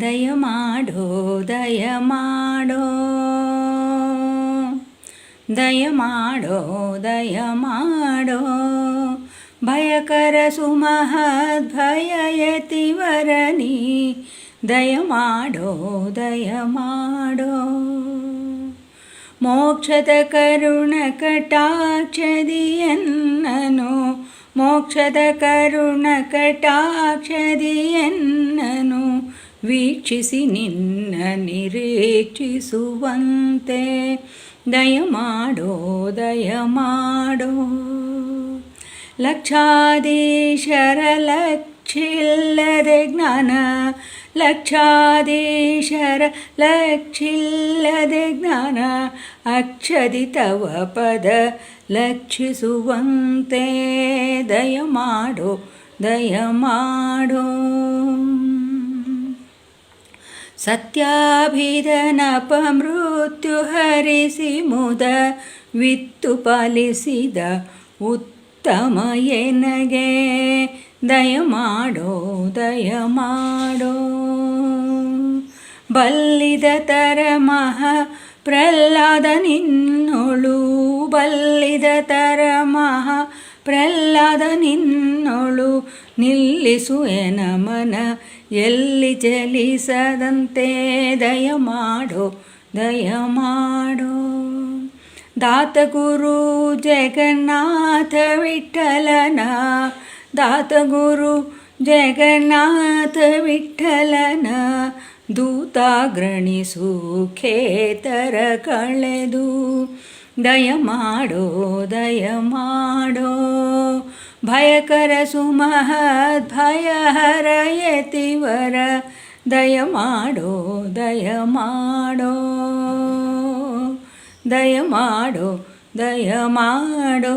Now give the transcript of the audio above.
ದಯ ಮಾಡೋ ದಯ ಮಾಡೋ ದಯ ಮಾಡೋ ದಯ ಮಾಡೋ ಭಯಕರ ಸುಮಹದ್ ಭಯಯತಿವರನಿ ದಯ ಮಾಡೋ ದಯ ಮಾಡೋ ಮೋಕ್ಷದ ಕರುಣ ಕಟಾಕ್ಷದಿಯನ್ನನು ಮೋಕ್ಷದ ಕರುಣ ಕಟಾಕ್ಷದಿಯನ್ನನು ವೀಕ್ಷಿಸಿ ನಿನ್ನ ನಿರೀಕ್ಷಿಸುವಂತೆ. ದಯ ಮಾಡೋ ದಯ ಮಾಡೋ. ಲಕ್ಷಾಧೀಶರ ಲಕ್ಷಿಲ್ಲದೆ ಜ್ಞಾನ, ಲಕ್ಷಾಧೀಶರ ಲಕ್ಷಿಲ್ಲದೆ ಜ್ಞಾನ ಅಕ್ಷದಿ ತವ ಪದ ಲಕ್ಷಿಸುವಂತೆ. ದಯ ಮಾಡೋ. ದಯ ಮಾಡೋ ಸತ್ಯಾಭಿಧನಪ ಮೃತ್ಯು ಹರಿಸಿ ಮುದ ವಿತ್ತು ಪಾಲಿಸಿದ ಉತ್ತಮ ಎನಗೆ. ದಯ ಮಾಡೋ ದಯ ಮಾಡೋ. ಬಲ್ಲಿದ ತರ ಮಹ ಪ್ರಹ್ಲಾದ ನಿನ್ನೊಳು. ಬಲ್ಲಿದ ತರ ಮಹ ಪ್ರಹ್ಲಾದ ನಿನ್ನೊಳು ನಿಲ್ಲಿಸು ಎನ ಮನ ಎಲ್ಲಿ ಚಲಿಸದಂತೆ ದಯ ಮಾಡೋ ದಯ ಮಾಡೋ. ದಾತ ಗುರು ಜಗನ್ನಾಥ ವಿಠಲನ ದಾತ ಗುರು ಜಗನ್ನಾಥ ವಿಠಲನ ದೂತ ಗ್ರಣಿಸು ಖೇತರ ಕಳೆದು, ದಯ ಮಾಡೋ ದಯ ಮಾಡೋ. ಭಯಕರ ಸುಮಹದ್ ಭಯ ಹರಯತಿವರ ದಯ ಮಾಡೋ ದಯ ಮಾಡೋ ದಯ ಮಾಡೋ ದಯ ಮಾಡೋ